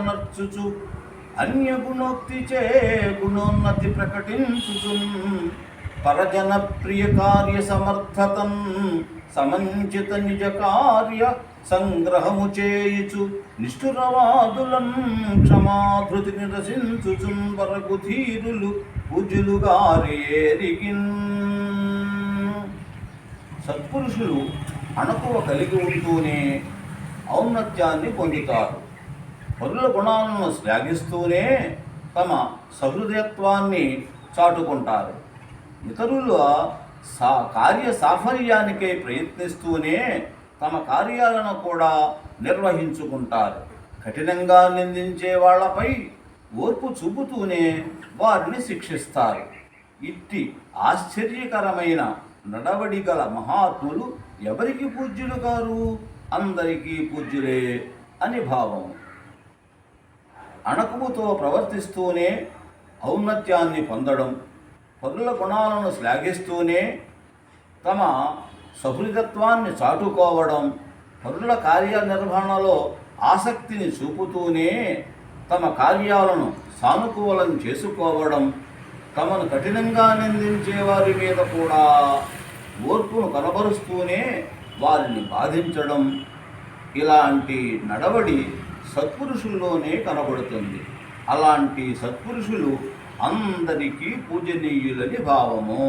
నర్చుచు అన్య గుణోక్తి చే గుణోన్నతి ప్రకటించుచు. పరజన ప్రియ కార్య సమర్థతన్ సమంచిత నిజ కార్య సంగ్రహము చేయుచు నిష్ఠురవాదులం క్షమాధృతి నిరసించుచున్ వరకు ధీరులు పూజులుగారేరిగిన్ సత్పురుషులు అణకువ కలిగి ఉంటూనే ఔన్నత్యాన్ని పొందుతారు. పరుల గుణాలను శ్లాఘిస్తూనే తమ సహృదయత్వాన్ని చాటుకుంటారు. ఇతరుల సా కార్య సాఫల్యానికై ప్రయత్నిస్తూనే తమ కార్యాలను కూడా నిర్వహించుకుంటారు. కఠినంగా నిందించే వాళ్ళపై ఓర్పు చూపుతూనే వారిని శిక్షిస్తారు. ఇట్టి ఆశ్చర్యకరమైన నడవడి గల మహాత్ములు ఎవరికి పూజ్యులు కారు అందరికీ పూజ్యులే అని భావం. అణకుముతో ప్రవర్తిస్తూనే ఔన్నత్యాన్ని పొందడం పరుల గుణాలను శ్లాఘిస్తూనే తమ సహృదత్వాన్ని చాటుకోవడం పరుల కార్యనిర్వహణలో ఆసక్తిని చూపుతూనే తమ కార్యాలను సానుకూలం చేసుకోవడం తమను కఠినంగా నిందించే వారి మీద కూడా ఓర్పును కనబరుస్తూనే వారిని బాధించడం ఇలాంటి నడవడి సత్పురుషుల్లోనే కనబడుతుంది. అలాంటి సత్పురుషులు అందరికీ పూజనీయులని భావము.